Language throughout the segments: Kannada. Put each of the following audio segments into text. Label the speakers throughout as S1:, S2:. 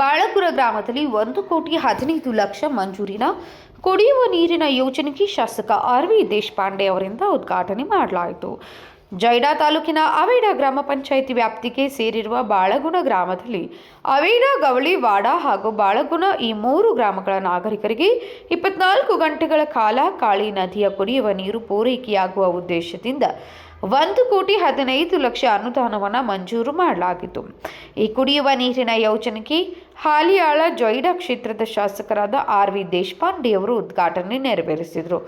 S1: ಬಾಳಪುರ ಗ್ರಾಮದಲ್ಲಿ ಒಂದು ಕೋಟಿ ಹದಿನೈದು ಲಕ್ಷ ಮಂಜೂರಿನ ಕುಡಿಯುವ ನೀರಿನ ಯೋಜನೆಗೆ ಶಾಸಕ ಆರ್ ವಿ ದೇಶಪಾಂಡೆ ಅವರಿಂದ ಉದ್ಘಾಟನೆ ಮಾಡಲಾಯಿತು. ಜೈಡಾ ತಾಲೂಕಿನ ಅವೇಡ ಗ್ರಾಮ ಪಂಚಾಯಿತಿ ವ್ಯಾಪ್ತಿಗೆ ಸೇರಿರುವ ಬಾಳಗುಣ ಗ್ರಾಮದಲ್ಲಿ ಅವೇಡ, ಗವಳಿ, ವಾಡ ಹಾಗೂ ಬಾಳಗುಣ ಈ ಮೂರು ಗ್ರಾಮಗಳ ನಾಗರಿಕರಿಗೆ ಇಪ್ಪತ್ನಾಲ್ಕು ಗಂಟೆಗಳ ಕಾಲ ಕಾಳಿ ನದಿಯ ಕುಡಿಯುವ ನೀರು ಪೂರೈಕೆಯಾಗುವ ಉದ್ದೇಶದಿಂದ ಒಂದು ಕೋಟಿ ಹದಿನೈದು ಲಕ್ಷ ಅನುದಾನವನ್ನು ಮಂಜೂರು ಮಾಡಲಾಗಿತ್ತು. ಈ ಕುಡಿಯುವ ನೀರಿನ ಯೋಜನೆಗೆ ಹಾಲಿಯಾಳ ಜೊಯ್ಡಾ ಕ್ಷೇತ್ರದ ಶಾಸಕರಾದ ಆರ್ ವಿ ದೇಶಪಾಂಡೆ ಅವರು ಉದ್ಘಾಟನೆ ನೆರವೇರಿಸಿದರು.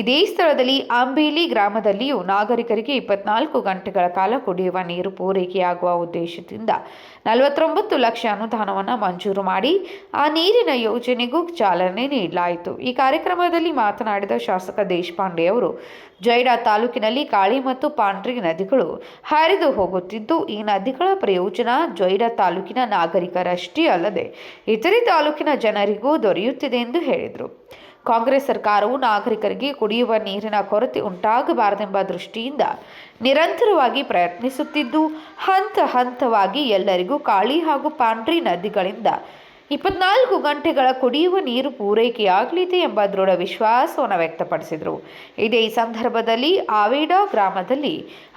S1: ಇದೇ ಸ್ಥಳದಲ್ಲಿ ಅಂಬೇಲಿ ಗ್ರಾಮದಲ್ಲಿಯೂ ನಾಗರಿಕರಿಗೆ ಇಪ್ಪತ್ನಾಲ್ಕು ಗಂಟೆಗಳ ಕಾಲ ಕುಡಿಯುವ ನೀರು ಪೂರೈಕೆಯಾಗುವ ಉದ್ದೇಶದಿಂದ ನಲವತ್ತೊಂಬತ್ತು ಲಕ್ಷ ಅನುದಾನವನ್ನು ಮಂಜೂರು ಮಾಡಿ ಆ ನೀರಿನ ಯೋಜನೆಗೂ ಚಾಲನೆ ನೀಡಲಾಯಿತು. ಈ ಕಾರ್ಯಕ್ರಮದಲ್ಲಿ ಮಾತನಾಡಿದ ಶಾಸಕ ದೇಶಪಾಂಡೆ ಅವರು ಜೈಡಾ ತಾಲೂಕಿನಲ್ಲಿ ಕಾಳಿ ಮತ್ತು ಪಾಂಡ್ರಿ ನದಿಗಳು ಹರಿದು ಹೋಗುತ್ತಿದ್ದು, ಈ ನದಿಗಳ ಪ್ರಯೋಜನ ಜೊಯ್ಡ ತಾಲೂಕಿನ ನಾಗರಿಕರಷ್ಟೇ ಅಲ್ಲದೆ ಇತರೆ ತಾಲೂಕಿನ ಜನರಿಗೂ ದೊರೆಯುತ್ತಿದೆ ಎಂದು ಹೇಳಿದರು. ಕಾಂಗ್ರೆಸ್ ಸರ್ಕಾರವು ನಾಗರಿಕರಿಗೆ ಕುಡಿಯುವ ನೀರಿನ ಕೊರತೆ ಉಂಟಾಗಬಾರದೆಂಬ ದೃಷ್ಟಿಯಿಂದ ನಿರಂತರವಾಗಿ ಪ್ರಯತ್ನಿಸುತ್ತಿದ್ದು, ಹಂತ ಹಂತವಾಗಿ ಎಲ್ಲರಿಗೂ ಕಾಳಿ ಹಾಗೂ ಪಾಂಡ್ರಿ ನದಿಗಳಿಂದ ಇಪ್ಪತ್ನಾಲ್ಕು ಗಂಟೆಗಳ ಕುಡಿಯುವ ನೀರು ಪೂರೈಕೆಯಾಗಲಿದೆ ಎಂಬ ದೃಢ ವಿಶ್ವಾಸವನ್ನು ವ್ಯಕ್ತಪಡಿಸಿದರು. ಇದೇ ಸಂದರ್ಭದಲ್ಲಿ ಆವೇಡ ಗ್ರಾಮದಲ್ಲಿ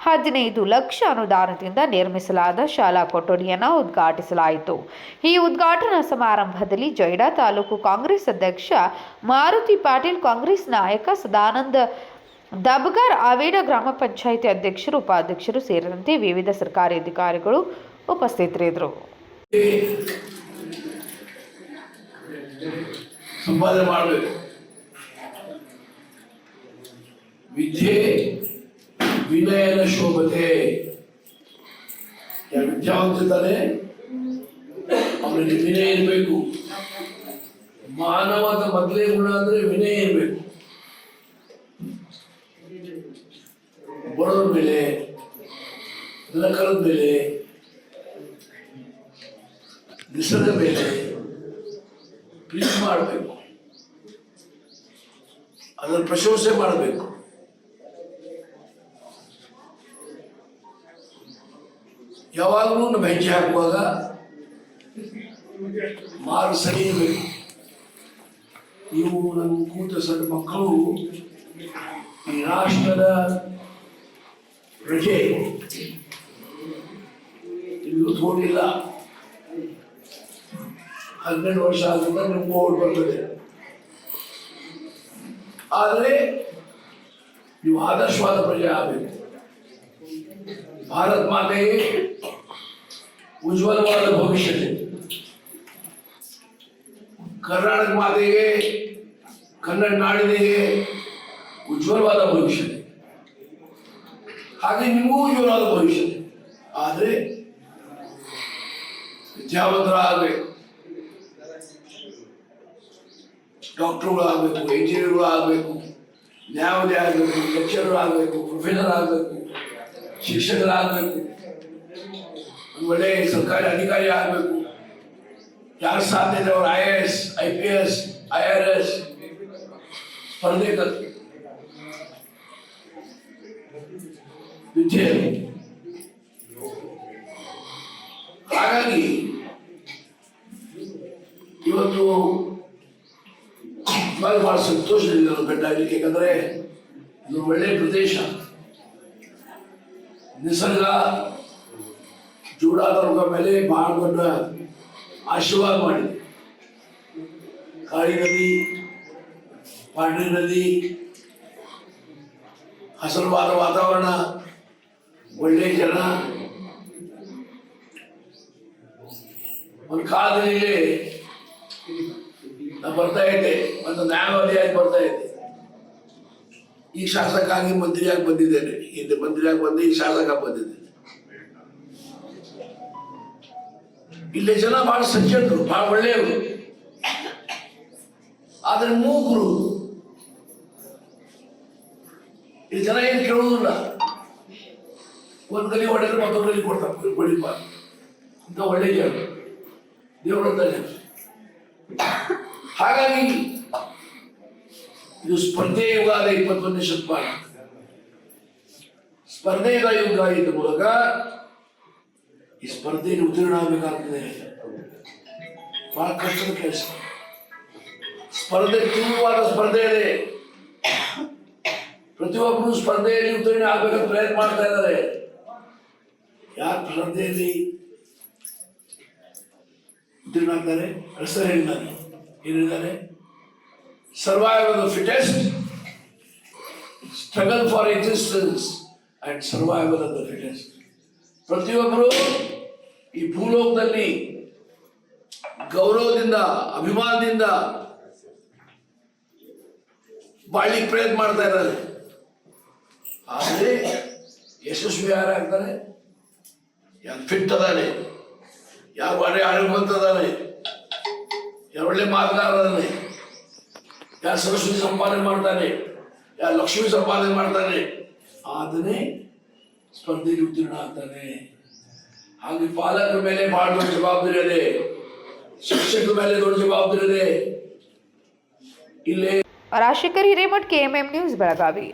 S1: ಹದಿನೈದು ಲಕ್ಷ ಅನುದಾನದಿಂದ ನಿರ್ಮಿಸಲಾದ ಶಾಲಾ ಕೊಠಡಿಯನ್ನು ಉದ್ಘಾಟಿಸಲಾಯಿತು. ಈ ಉದ್ಘಾಟನಾ ಸಮಾರಂಭದಲ್ಲಿ ಜೈಡಾ ತಾಲೂಕು ಕಾಂಗ್ರೆಸ್ ಅಧ್ಯಕ್ಷ ಮಾರುತಿ ಪಾಟೀಲ್, ಕಾಂಗ್ರೆಸ್ ನಾಯಕ ಸದಾನಂದ ದಬ್ಗಾರ್, ಆವೇಡ ಗ್ರಾಮ ಪಂಚಾಯಿತಿ ಅಧ್ಯಕ್ಷರು, ಉಪಾಧ್ಯಕ್ಷರು ಸೇರಿದಂತೆ ವಿವಿಧ ಸರ್ಕಾರಿ ಅಧಿಕಾರಿಗಳು ಉಪಸ್ಥಿತರಿದ್ದರು.
S2: ಸಂಪಾದನೆ ಮಾಡಬೇಕು ವಿದ್ಯೆ ವಿನಯನ ಶೋಭತೆ ಯಾರು ವಿದ್ಯಾವಂತಿದ್ದಾನೆ ಅವನಿಗೆ ವಿನಯ ಇರಬೇಕು ಮಾನವದ ಮೊದಲೇ ಗುಣ ಅಂದ್ರೆ ವಿನಯ ಇರಬೇಕು ಬಡವರ ಮೇಲೆ ನಕರದ ಮೇಲೆ ನಿಸರ್ಗ ಮೇಲೆ ಪ್ರೀತಿ ಮಾಡಬೇಕು ಅದನ್ನು ಪ್ರಶಂಸೆ ಮಾಡಬೇಕು. ಯಾವಾಗಲೂ ನಮ್ಮ ಹೆಜ್ಜೆ ಹಾಕುವಾಗ ಮಾರು ಸರಿಯಬೇಕು ನೀವು ನಮ್ಮ ಕೂತ ಸಣ್ಣ ಮಕ್ಕಳು, ಈ ರಾಷ್ಟ್ರದ ಪ್ರಜೆ. ಇದು ತೋರಿಲ್ಲ ಹನ್ನೆರಡು ವರ್ಷ ಆದ್ರಿಂದ ನಿಮ್ಗೆ ಓಡ್ ಬರ್ತದೆ. ಆದರೆ ನೀವು ಆದರ್ಶವಾದ ಪ್ರಜೆ ಆಗಬೇಕು ಭಾರತ್ ಮಾತೆಗೆ ಉಜ್ವಲವಾದ ಭವಿಷ್ಯತೆ ಕರ್ನಾಟಕ ಮಾತೆಗೆ ಕನ್ನಡ ನಾಡಿನಿಗೆ ಉಜ್ವಲವಾದ ಭವಿಷ್ಯತೆ ಹಾಗೆ ನಿಮಗೂ ಉಜ್ವಲವಾದ ಭವಿಷ್ಯತೆ ಆದರೆ ವಿದ್ಯಾವಂತರಾಗಬೇಕು ಡಾಕ್ಟರ್ಗಳು ಆಗಬೇಕು ಇಂಜಿನಿಯರ್ಗಳು ಆಗಬೇಕು ನ್ಯಾಯವಾದಿ ಆಗಬೇಕು, ಲೆಕ್ಚರರ್ ಆಗಬೇಕು, ಪ್ರೊಫೆಸರ್ ಆಗಬೇಕು, ಶಿಕ್ಷಕರಾಗಬೇಕು. ಒಂದು ಒಳ್ಳೆ ಸರ್ಕಾರಿ ಅಧಿಕಾರಿ ಆಗಬೇಕು. ಯಾರು ಸಾಧ್ಯ ಇದೆ ಅವರು I A S I P S I R S ಸ್ಪರ್ಧೆ ವಿದ್ಯೆ. ಹಾಗಾಗಿ ಬಹಳ ಬಹಳ ಸಂತೋಷದಿಂದ ನಾನು ಭೇಟ ಆಗಲಿಕ್ಕೆ ಯಾಕಂದ್ರೆ ಇದು ಒಳ್ಳೆ ಪ್ರದೇಶ. ನಿಸರ್ಗ ಜೂಡಾದವ್ರ ಮೇಲೆ ಬಹಳ ದೊಡ್ಡ ಆಶೀರ್ವಾದ ಮಾಡಿದೆ. ಕಾಳಿ ನದಿ ಪಾಂಡ್ರಿ ನದಿ ಹಸರವಾದ ವಾತಾವರಣ, ಒಳ್ಳೆ ಜನ. ಒಂದು ಕಾಲದಲ್ಲಿ ನಾ ಬರ್ತಾ ಇದ್ದೆ. ಒಂದು ನ್ಯಾಯವಾದಿಯಾಗಿ ಬರ್ತಾ ಇದ್ದೆ. ಈ ಶಾಸಕಾಗಿ ಮಂತ್ರಿಯಾಗಿ ಬಂದಿದ್ದೇನೆ. ಹಿಂದೆ ಮಂತ್ರಿಯಾಗಿ ಬಂದು ಈ ಶಾಸಕ ಬಂದಿದ್ದೇನೆ. ಇಲ್ಲಿ ಜನ ಬಹಳ ಸಜ್ಜನರು ಬಹಳ ಒಳ್ಳೆಯವರು. ಆದ್ರೆ ಮೂಗರು. ಈ ಜನ ಏನು ಕೇಳುವುದಿಲ್ಲ. ಒಂದ್ ಕಲಿ ಹೊಡೆದ್ರೆ ಮತ್ತೊಂದು ಕಲಿ ಕೊಡ್ತಾರೆ. ಬಡಿಬಾರ್ದು ಇಂಥ ಒಳ್ಳೆ ಜನ. ದೇವರಂತ ಜನ. ಹಾಗಾಗಿ ಇದು ಸ್ಪರ್ಧೆ ಯುಗ ಆದ ಇಪ್ಪತ್ತೊಂದನೇ ಶತಮಾನ. ಸ್ಪರ್ಧೆಯ ಯುಗ ಇದ್ದ ಮೂಲಕ ಈ ಸ್ಪರ್ಧೆಯಲ್ಲಿ ಉತ್ತೀರ್ಣ ಆಗಬೇಕಾಗ್ತದೆ. ಬಹಳ ಕಷ್ಟದ ಕೆಲಸ. ಸ್ಪರ್ಧೆ ತೀವ್ರವಾದ ಸ್ಪರ್ಧೆ ಇದೆ. ಪ್ರತಿಯೊಬ್ಬರು ಸ್ಪರ್ಧೆಯಲ್ಲಿ ಉತ್ತೀರ್ಣ ಆಗ್ಬೇಕಂತ ಪ್ರಯತ್ನ ಮಾಡ್ತಾ ಇದ್ದಾರೆ. ಯಾರ ಸ್ಪರ್ಧೆಯಲ್ಲಿ ಉತ್ತೀರ್ಣ ಆಗ್ತಾರೆ? ಹೆಸರು ಏನು ಹೇಳಿದ್ದಾರೆ survive the fittest struggle for existence and survival of the fittest ಪ್ರತಿಯೊಬ್ಬರು ಈ ಭೂಲೋಕದಲ್ಲಿ ಗೌರವದಿಂದ, ಅಭಿಮಾನದಿಂದ ಬಾಳ್ಲಿಕ್ಕೆ ಪ್ರಯತ್ನ ಮಾಡ್ತಾ ಇದ್ದಾರೆ. ಆದರೆ ಯಶಸ್ವಿ ಯಾರಾಗ್ತಾರೆ ಯಾರು ಫಿಟ್ ಅದಾನೆ ಯಾರು ಬಾಡಿ ಯಾರು ಒಳ್ಳೆ ಮಾತುಗಾರದಾನೆ ಯಾರು ಸರಸ್ವತಿ ಸಂಪಾದನೆ ಮಾಡ್ತಾನೆ? ಯಾರು ಲಕ್ಷ್ಮಿ ಸಂಪಾದನೆ ಮಾಡ್ತಾನೆ? ಆತನೇ ಸ್ಪರ್ಧೆಯಲ್ಲಿ ಉತ್ತೀರ್ಣ ಆಗ್ತಾನೆ. ಹಾಗೆ ಪಾಲಕರ ಮೇಲೆ ಬಹಳ ದೊಡ್ಡ ಜವಾಬ್ದಾರಿ ಇದೆ ಶಿಕ್ಷಕರ ಮೇಲೆ ದೊಡ್ಡ ಜವಾಬ್ದಾರಿ ಇದೆ ಇಲ್ಲೇ
S1: ರಾಜಶೇಖರ್ ಹಿರೇಮಠ್ ಕೆಎಂಎಂ ನ್ಯೂಸ್, ಬೆಳಗಾವಿ.